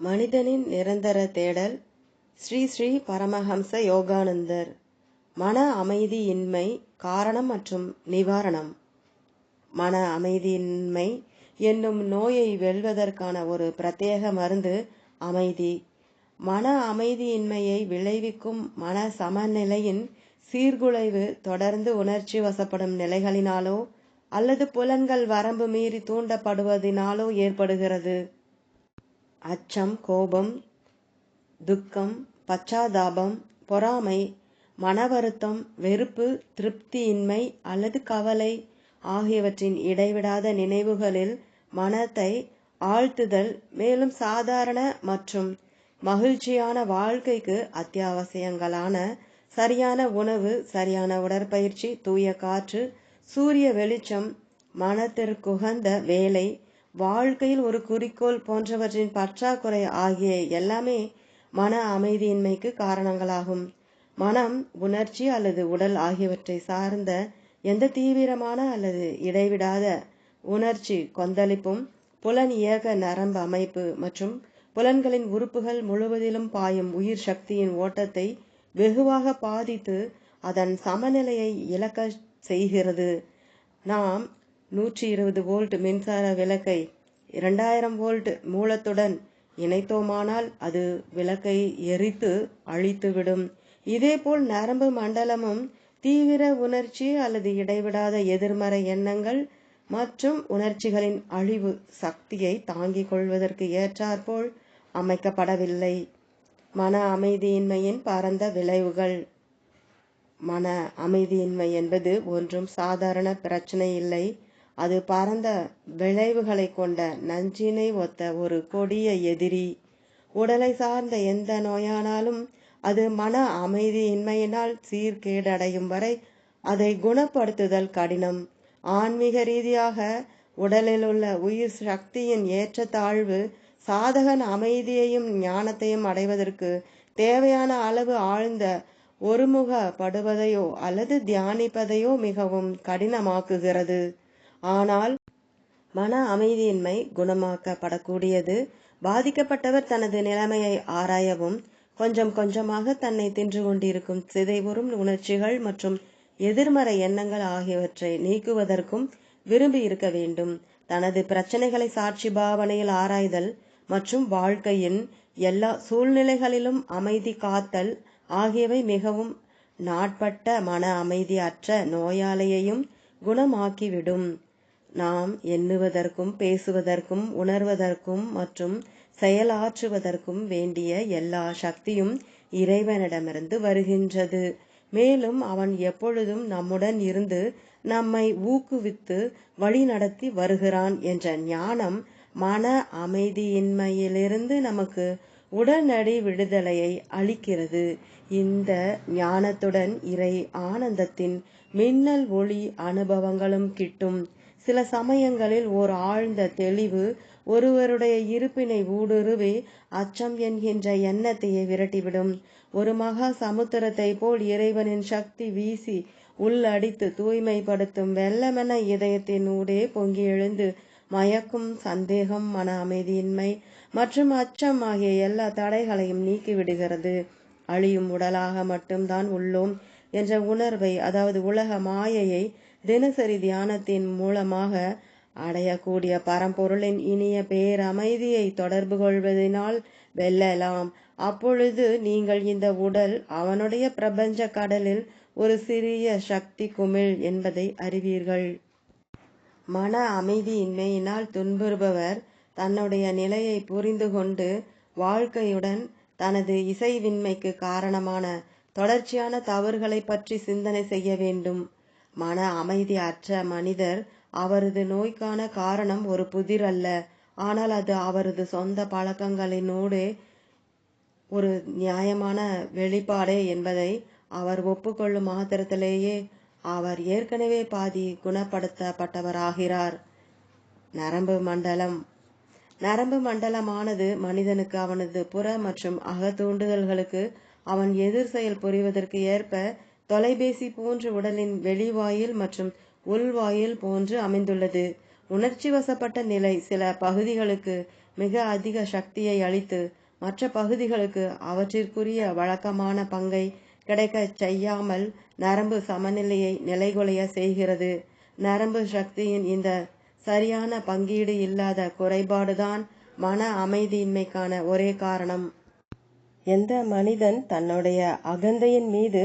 மனிதனின் நிரந்தர தேடல் ஸ்ரீ ஸ்ரீ பரமஹம்ச யோகானந்தர். மன அமைதியின்மை காரணம் மற்றும் நிவாரணம். மன அமைதியின்மை என்னும் நோயை வெல்வதற்கான ஒரு பிரத்யேக மருந்து அமைதி. மன அமைதியின்மையை விளைவிக்கும் மன சமநிலையின் சீர்குலைவு தொடர்ந்து உணர்ச்சி வசப்படும் நிலைகளினாலோ அல்லது புலன்கள் வரம்பு மீறி தூண்டப்படுவதினாலோ ஏற்படுகிறது. அச்சம் கோபம் துக்கம் பச்சாதாபம் பொறாமை மனவருத்தம் வெறுப்பு திருப்தியின்மை அல்லது கவலை ஆகியவற்றின் இடைவிடாத நினைவுகளில் மனத்தை ஆழ்த்துதல் மேலும் சாதாரண மற்றும் மகிழ்ச்சியான வாழ்க்கைக்கு அத்தியாவசியங்களான சரியான உணவு சரியான உடற்பயிற்சி தூய காற்று சூரிய வெளிச்சம் மனத்திற்குகந்த வேலை வாழ்க்கையில் ஒரு குறிக்கோள் போன்றவற்றின் பற்றாக்குறை ஆகிய எல்லாமே மன அமைதியின்மைக்கு காரணங்களாகும். மனம் உணர்ச்சி அல்லது உடல் ஆகியவற்றை சார்ந்த எந்த தீவிரமான அல்லது இடைவிடாத உணர்ச்சி கொந்தளிப்பும் புலன் இயக்க நரம்பு அமைப்பு மற்றும் புலன்களின் உறுப்புகள் முழுவதிலும் பாயும் உயிர் சக்தியின் ஓட்டத்தை வெகுவாக பாதித்து அதன் சமநிலையை இழக்க செய்கிறது. நாம் நூற்றி இருபது வோல்ட் மின்சார விளக்கை இரண்டாயிரம் வோல்ட் மூலத்துடன் இணைத்தோமானால் அது விளக்கை எரித்து அழித்துவிடும். இதேபோல் நரம்பு மண்டலமும் தீவிர உணர்ச்சி அல்லது இடைவிடாத எதிர்மறை எண்ணங்கள் மற்றும் உணர்ச்சிகளின் அழிவு சக்தியை தாங்கிக் கொள்வதற்கு ஏற்றாற்போல் அமைக்கப்படவில்லை. மன அமைதியின்மையின் பரந்த விளைவுகள். மன அமைதியின்மை என்பது ஒன்றும் சாதாரண பிரச்சனை இல்லை. அது பரந்த விளைவுகளை கொண்ட நஞ்சினை ஒத்த ஒரு கொடிய எதிரி. உடலை சார்ந்த எந்த நோயானாலும் அது மன அமைதியின்மையினால் சீர்கேடடையும் வரை அதை குணப்படுத்துதல் கடினம். ஆன்மீக ரீதியாக உடலில் உள்ள உயிர் சக்தியின் ஏற்றத்தாழ்வு சாதகன் அமைதியையும் ஞானத்தையும் அடைவதற்கு தேவையான அளவு ஆழ்ந்த ஒருமுகப்படுவதையோ அல்லது தியானிப்பதையோ மிகவும் கடினமாக்குகிறது. ஆனால் மன அமைதியின்மை குணமாக்கப்படக்கூடியது. பாதிக்கப்பட்டவர் தனது நிலைமையை ஆராயவும் கொஞ்சம் கொஞ்சமாக தன்னை தின்று கொண்டிருக்கும் சிதைவுறும் உணர்ச்சிகள் மற்றும் எதிர்மறை எண்ணங்கள் ஆகியவற்றை நீக்குவதற்கும் விரும்பி இருக்க வேண்டும். தனது பிரச்சனைகளை சாட்சி பாவனையில் ஆராய்தல் மற்றும் வாழ்க்கையின் எல்லா சூழ்நிலைகளிலும் அமைதி காத்தல் ஆகியவை மிகவும் நாட்பட்ட மன அமைதி அற்ற நோயாளியையும் குணமாக்கிவிடும். நாம் எண்ணுவதற்கும் பேசுவதற்கும் உணர்வதற்கும் மற்றும் செயலாற்றுவதற்கும் வேண்டிய எல்லா சக்தியும் இறைவனிடமிருந்து வருகின்றது. மேலும் அவன் எப்பொழுதும் நம்முடன் இருந்து நம்மை ஊக்குவித்து வழிநடத்தி வருகிறான் என்ற ஞானம் மன அமைதியின்மையிலிருந்து நமக்கு உடனடி விடுதலையை அளிக்கிறது. இந்த ஞானத்துடன் இறை ஆனந்தத்தின் மின்னல் ஒளி அனுபவங்களும் கிட்டும். சில சமயங்களில் ஓர் ஆழ்ந்த தெளிவு ஒருவருடைய இருப்பினை ஊடுருவி அச்சம் என்கின்ற எண்ணத்தையே விரட்டிவிடும். ஒரு மகா சமுத்திரத்தை போல் இறைவனின் சக்தி வீசி உள்ளடித்து தூய்மைப்படுத்தும் வெள்ளமென இதயத்தின் ஊடே பொங்கி எழுந்து மயக்கும் சந்தேகம் மன அமைதியின்மை மற்றும் அச்சம் ஆகிய எல்லா தடைகளையும் நீக்கிவிடுகிறது. அழியும் உடலாக மட்டும்தான் உள்ளோம் என்ற உணர்வை அதாவது உலக மாயையை தினசரி தியானத்தின் மூலமாக அடையக்கூடிய பரம்பொருளின் இனிய பேரமைதியை தொடர்பு கொள்வதனால் வெல்லலாம். அப்பொழுது நீங்கள் இந்த உடல் அவனுடைய பிரபஞ்ச கடலில் ஒரு சிறிய சக்தி குமிழ் என்பதை அறிவீர்கள். மன அமைதியின்மையினால் துன்புறுபவர் தன்னுடைய நிலையை புரிந்து கொண்டு வாழ்க்கையுடன் தனது இசைவின்மைக்கு காரணமான தொடர்ச்சியான தவறுகளை பற்றி சிந்தனை செய்ய வேண்டும். மன அமைதி அற்ற மனிதர் அவரது நோய்க்கான காரணம் ஒரு புதிர் அல்ல. ஆனால் அது அவரது சொந்த பழக்கங்களினோடு ஒரு நியாயமான வெளிப்பாடே என்பதை அவர் ஒப்புக்கொள்ளும் மாத்திரத்திலேயே அவர் ஏற்கனவே பாதி குணப்படுத்தப்பட்டவராகிறார். நரம்பு மண்டலம். நரம்பு மண்டலமானது மனிதனுக்கு அவனது புற மற்றும் அக தூண்டுதல்களுக்கு அவன் எதிர் செயல் புரிவதற்கு ஏற்ப தொலைபேசி போன்று உடலின் வெளிவாயில் மற்றும் உள்வாயில் போன்று அமைந்துள்ளது. உணர்ச்சி வசப்பட்ட நிலை சில பகுதிகளுக்கு மிக அதிக சக்தியை அளித்து மற்ற பகுதிகளுக்கு அவற்றிற்குரிய வழக்கமான பங்கை கிடைக்கச் செய்யாமல் நரம்பு சமநிலையை நிலைகுலைய செய்கிறது. நரம்பு சக்தியின் இந்த சரியான பங்கீடு இல்லாத குறைபாடுதான் மன அமைதியின்மைக்கான ஒரே காரணம். எந்த மனிதன் தன்னுடைய அகந்தையின் மீது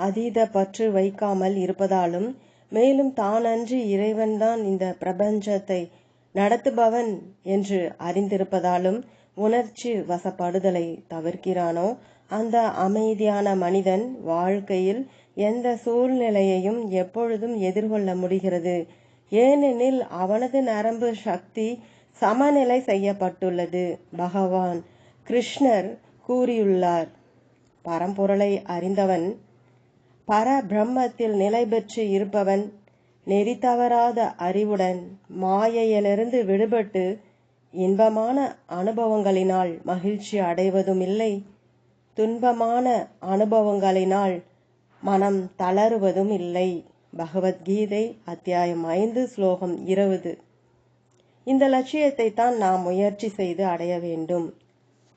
அதீத பற்று வைக்காமல் இருப்பதாலும் மேலும் தானன்றி இறைவன்தான் இந்த பிரபஞ்சத்தை நடத்துபவன் என்று அறிந்திருப்பதாலும் உணர்ச்சி வசப்படுதலை தவிர்க்கிறானோ? அந்த அமைதியான மனிதன் வாழ்க்கையில் எந்த சூழ்நிலையையும் எப்பொழுதும் எதிர்கொள்ள முடிகிறது. ஏனெனில் அவனது நரம்பு சக்தி சமநிலை செய்யப்பட்டுள்ளது. பகவான் கிருஷ்ணர் கூறியுள்ளார் பரம்பொருளை அறிந்தவன் பரபிரம்மத்தில் நிலை பெற்று இருப்பவன் நெறி தவறாத அறிவுடன் மாயையிலிருந்து விடுபட்டு இன்பமான அனுபவங்களினால் மகிழ்ச்சி அடைவதும் இல்லை துன்பமான அனுபவங்களினால் மனம் தளருவதும் இல்லை பகவத்கீதை அத்தியாயம் ஐந்து ஸ்லோகம் இருபது. இந்த லட்சியத்தை தான் நாம் முயற்சி செய்து அடைய வேண்டும்.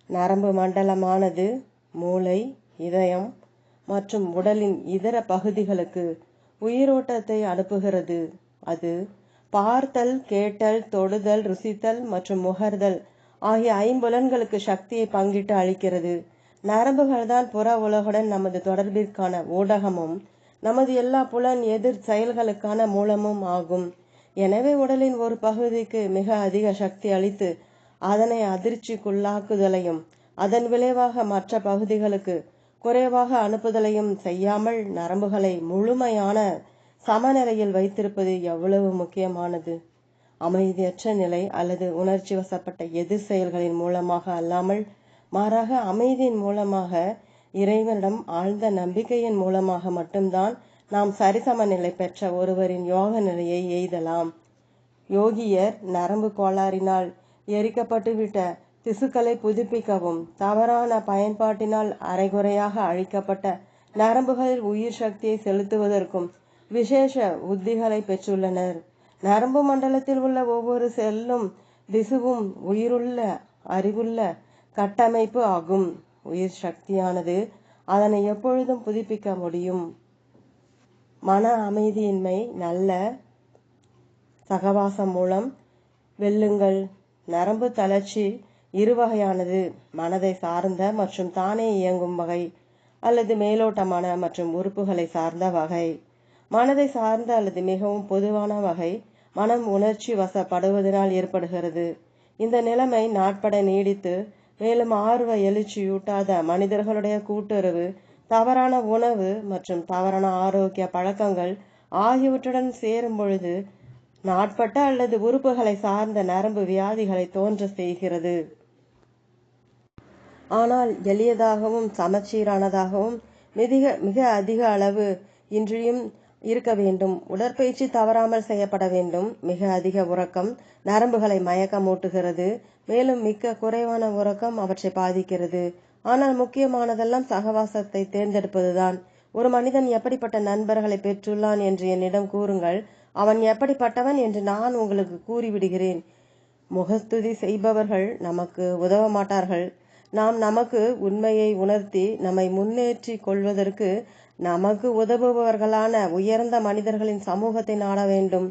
நரம்பு மண்டலமானது மூளை இதயம் மற்றும் உடலின் இதர பகுதிகளுக்கு உயிரோட்டத்தை அனுப்புகிறது. அது பார்த்தல் கேட்டல் தொடுதல் ருசித்தல் மற்றும் முகர்தல் ஆகிய ஐம்புலன்களுக்கு சக்தியை பங்கிட்டு அளிக்கிறது. நரம்புகள் தான் புற உலகுடன் நமது தொடர்பிற்கான ஊடகமும் நமது எல்லா புலன் எதிர் செயல்களுக்கான மூலமும் ஆகும். எனவே உடலின் ஒரு பகுதிக்கு மிக அதிக சக்தி அளித்து அதனை அதிர்ச்சிக்குள்ளாக்குதலையும் அதன் விளைவாக மற்ற பகுதிகளுக்கு குறைவாக அனுப்புதலையும் செய்யாமல் நரம்புகளை முழுமையான சமநிலையில் வைத்திருப்பது எவ்வளவு முக்கியமானது? அமைதியற்ற நிலை அல்லது உணர்ச்சி வசப்பட்ட எதிர் செயல்களின் மூலமாக அல்லாமல் மாறாக அமைதியின் மூலமாக இறைவனிடம் ஆழ்ந்த நம்பிக்கையின் மூலமாக மட்டும்தான் நாம் சரிசம நிலை பெற்ற ஒருவரின் யோக நிலையை எய்தலாம். யோகியர் நரம்பு கோளாறினால் எரிக்கப்பட்டுவிட்ட திசுக்களை புதுப்பிக்கவும் தவறான பயன்பாட்டினால் அரைகுறையாக அழிக்கப்பட்ட நரம்புகளில் உயிர் சக்தியை செலுத்துவதற்கும் விசேஷ உத்திகளை பெற்றுள்ளனர். நரம்பு மண்டலத்தில் உள்ள ஒவ்வொரு செல்லும் திசுவும் உயிருள்ள அறிவுள்ள கட்டமைப்பு ஆகும். உயிர் சக்தியானது அதனை எப்பொழுதும் புதுப்பிக்க முடியும். மன அமைதியின்மை நல்ல சகவாசம் மூலம் வெல்லுங்கள். நரம்பு தளர்ச்சி இரு வகையானது மனதை சார்ந்த மற்றும் தானே இயங்கும் வகை அல்லது மேலோட்டமான மற்றும் உறுப்புகளை சார்ந்த வகை. மனதை சார்ந்த அல்லது மிகவும் பொதுவான வகை மனம் உணர்ச்சி வசப்படுவதனால் ஏற்படுகிறது. இந்த நிலைமை நாட்பட நீடித்து மேலும் ஆர்வ எழுச்சியூட்டாத மனிதர்களுடைய கூட்டுறவு தவறான உணவு மற்றும் தவறான ஆரோக்கிய பழக்கங்கள் ஆகியவற்றுடன் சேரும் பொழுது நாட்பட்ட அல்லது உறுப்புகளை சார்ந்த நரம்பு வியாதிகளை தோன்ற செய்கிறது. ஆனால் எளியதாகவும் சமச்சீரானதாகவும் மிக மிக அதிக அளவு இன்றியும் இருக்க வேண்டும். உடற்பயிற்சி தவறாமல் செய்யப்பட வேண்டும். மிக அதிக உறக்கம் நரம்புகளை மயக்கமூட்டுகிறது. மேலும் மிக்க குறைவான உறக்கம் அவற்றை பாதிக்கிறது. ஆனால் முக்கியமானதெல்லாம் சகவாசத்தை தேர்ந்தெடுப்பதுதான். ஒரு மனிதன் எப்படிப்பட்ட நண்பர்களை பெற்றுள்ளான் என்று என்னிடம் கூறுங்கள். அவன் எப்படிப்பட்டவன் என்று நான் உங்களுக்கு கூறிவிடுகிறேன். முகஸ்துதி செய்பவர்கள் நமக்கு உதவ மாட்டார்கள். நாம் நமக்கு உண்மையை உணர்த்தி நம்மை முன்னேற்றி கொள்வதற்கு நமக்கு உதவுபவர்களான உயர்ந்த மனிதர்களின் சமூகத்தை நாட வேண்டும்.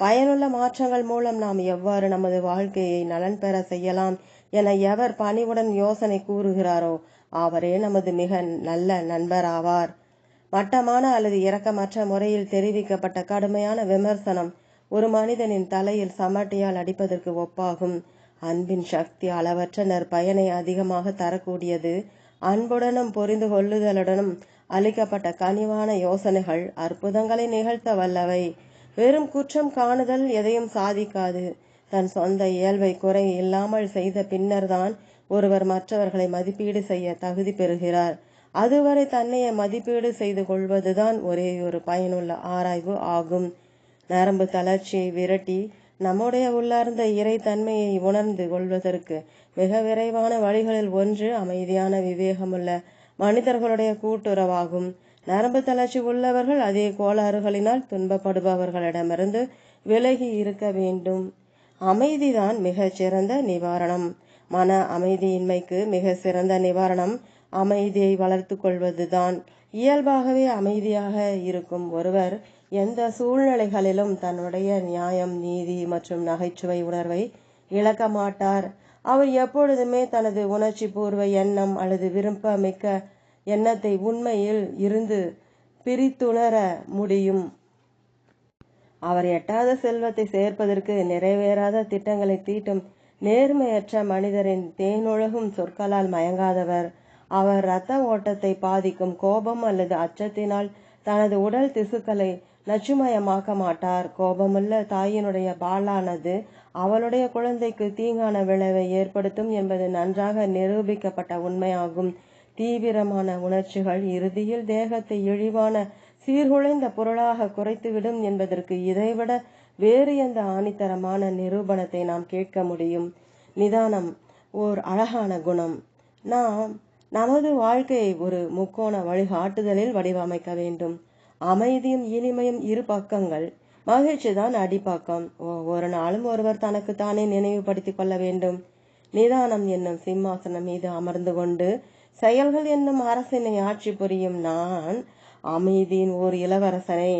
பயனுள்ள மாற்றங்கள் மூலம் நாம் எவ்வாறு நமது வாழ்க்கையை நலன் பெற செய்யலாம் என எவர் பணிவுடன் யோசனை கூறுகிறாரோ அவரே நமது மிக நல்ல நண்பர் ஆவார் மட்டமான அல்லது இரக்கமற்ற முறையில் தெரிவிக்கப்பட்ட கடுமையான விமர்சனம் ஒரு மனிதனின் தலையில் சமட்டியால் அடிப்பதற்கு ஒப்பாகும். அன்பின் சக்தி அளவற்ற நற்பயனை அதிகமாக தரக்கூடியது. அன்புடனும் புரிந்து கொள்ளுதலுடனும் அளிக்கப்பட்ட கனிவான யோசனைகள் அற்புதங்களை நிகழ்த்த வல்லவை. வெறும் குற்றம் காணுதல் எதையும் சாதிக்காது. தன் சொந்த இயல்பை குறை இல்லாமல் செய்த பின்னர்தான் ஒருவர் மற்றவர்களை மதிப்பீடு செய்ய தகுதி பெறுகிறார். அதுவரை தன்னையை மதிப்பீடு செய்து கொள்வதுதான் ஒரே ஒரு பயனுள்ள ஆராய்வு ஆகும். நரம்பு தளர்ச்சியை விரட்டி நம்முடைய உள்ளார்ந்த இறை தன்மையை உணர்ந்து கொள்வதற்கு மிக விரைவான வழிகளில் ஒன்று அமைதியான விவேகமுள்ள மனிதர்களுடைய கூட்டுறவாகும். நரம்பு தளர்ச்சி உள்ளவர்கள் அதே கோளாறுகளினால் துன்பப்படுபவர்களிடமிருந்து விலகி இருக்க வேண்டும். அமைதிதான் மிக சிறந்த நிவாரணம். மன அமைதியின்மைக்கு மிக சிறந்த நிவாரணம் அமைதியை வளர்த்து கொள்வதுதான். இயல்பாகவே அமைதியாக இருக்கும் ஒருவர் எந்த சூழ்நிலைகளிலும் தன்னுடைய நியாயம் நீதி மற்றும் நகைச்சுவை உணர்வை இழக்க மாட்டார். அவர் எப்பொழுதுமே தனது உணர்ச்சி பூர்வ எண்ணம் அல்லது விருப்பமிக்க எண்ணத்தை உண்மையில் இருந்து பிரித்துணர முடியும். அவர் எட்டாத செல்வத்தை சேர்ப்பதற்கு நிறைவேறாத திட்டங்களை தீட்டும் நேர்மையற்ற மனிதரின் தேனொழுகும் சொற்களால் மயங்காதவர். அவர் இரத்த ஓட்டத்தை பாதிக்கும் கோபம் அல்லது அச்சத்தினால் தனது உடல் திசுக்களை நச்சுமயமாக்க மாட்டார் கோபமுள்ள தாயினுடைய பாலானது அவளுடைய குழந்தைக்கு தீங்கான விளைவை ஏற்படுத்தும் என்பது நன்றாக நிரூபிக்கப்பட்ட உண்மையாகும். தீவிரமான உணர்ச்சிகள் இறுதியில் தேகத்தை இழிவான சீர்குலைந்த பொருளாக குறைத்துவிடும் என்பதற்கு இதைவிட வேறு எந்த ஆணித்தரமான நிரூபணத்தை நாம் கேட்க முடியும்? நிதானம் ஓர் அழகான குணம். நாம் நமது வாழ்க்கையை ஒரு முக்கோண வழிகாட்டுதலில் வடிவமைக்க வேண்டும். அமைதியும் இனிமையும் இரு பக்கங்கள். மகிழ்ச்சி தான் அடிப்பக்கம் ஒவ்வொரு நாளும் ஒருவர் தனக்கு தானே நினைவுபடுத்திக் கொள்ள வேண்டும். நிதானம் என்னும் சிம்மாசனம் மீது அமர்ந்து கொண்டு செயல்கள் என்னும் அரசினை ஆட்சி புரியும் நான் அமைதியின் ஓர் இளவரசனே.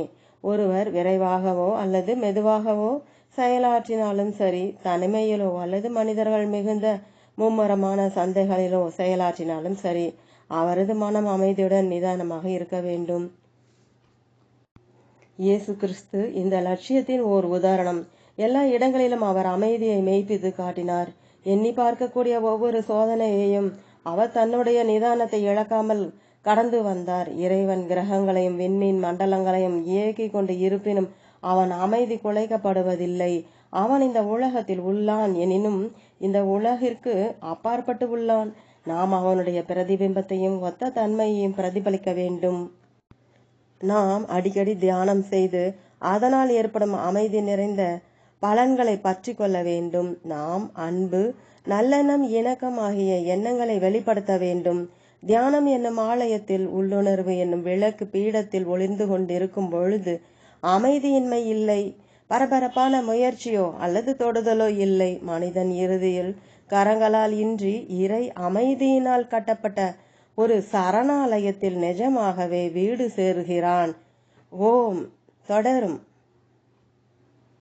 ஒருவர் விரைவாகவோ அல்லது மெதுவாகவோ செயலாற்றினாலும் சரி தனிமையிலோ அல்லது மனிதர்கள் மிகுந்த மும்மரமான சந்தைகளிலோ செயலாற்றினாலும் சரி அவரது மனம் அமைதியுடன் நிதானமாக இருக்க வேண்டும். இயேசு கிறிஸ்து இந்த லட்சியத்தின் ஓர் உதாரணம். எல்லா இடங்களிலும் அவர் அமைதியை மெய்ப்பித்து காட்டினார். எண்ணி பார்க்கக்கூடிய ஒவ்வொரு சோதனையையும் அவர் தன்னுடைய நிதானத்தை இழக்காமல் கடந்து வந்தார். இறைவன் கிரகங்களையும் விண்மீன் மண்டலங்களையும் இயக்கி கொண்டு இருப்பினும் அவன் அமைதி குலைக்கப்படுவதில்லை. அவன் இந்த உலகத்தில் உள்ளான் எனினும் இந்த உலகிற்கு அப்பாற்பட்டு உள்ளான். நாம் அவனுடைய பிரதிபிம்பத்தையும் ஒத்த தன்மையையும் பிரதிபலிக்க வேண்டும். நாம் அடிக்கடி தியானம் செய்து அதனால் ஏற்படும் அமைதி நிறைந்த பலன்களை பற்றி கொள்ள வேண்டும். நாம் அன்பு நல்லெண்ணம் இணக்கம் ஆகிய எண்ணங்களை வெளிப்படுத்த வேண்டும். தியானம் என்னும் ஆலயத்தில் உள்ளுணர்வு என்னும் விளக்கு பீடத்தில் ஒளிந்து கொண்டிருக்கும் பொழுது அமைதியின்மை இல்லை பரபரப்பான முயற்சியோ அல்லது தொடுதலோ இல்லை. மனிதன் இறுதியில் கரங்களால் இன்றி இறை அமைதியினால் கட்டப்பட்ட ஒரு சரணாலயத்தில் நிஜமாகவே வீடு சேருகிறான். ஓம் தொடரும்.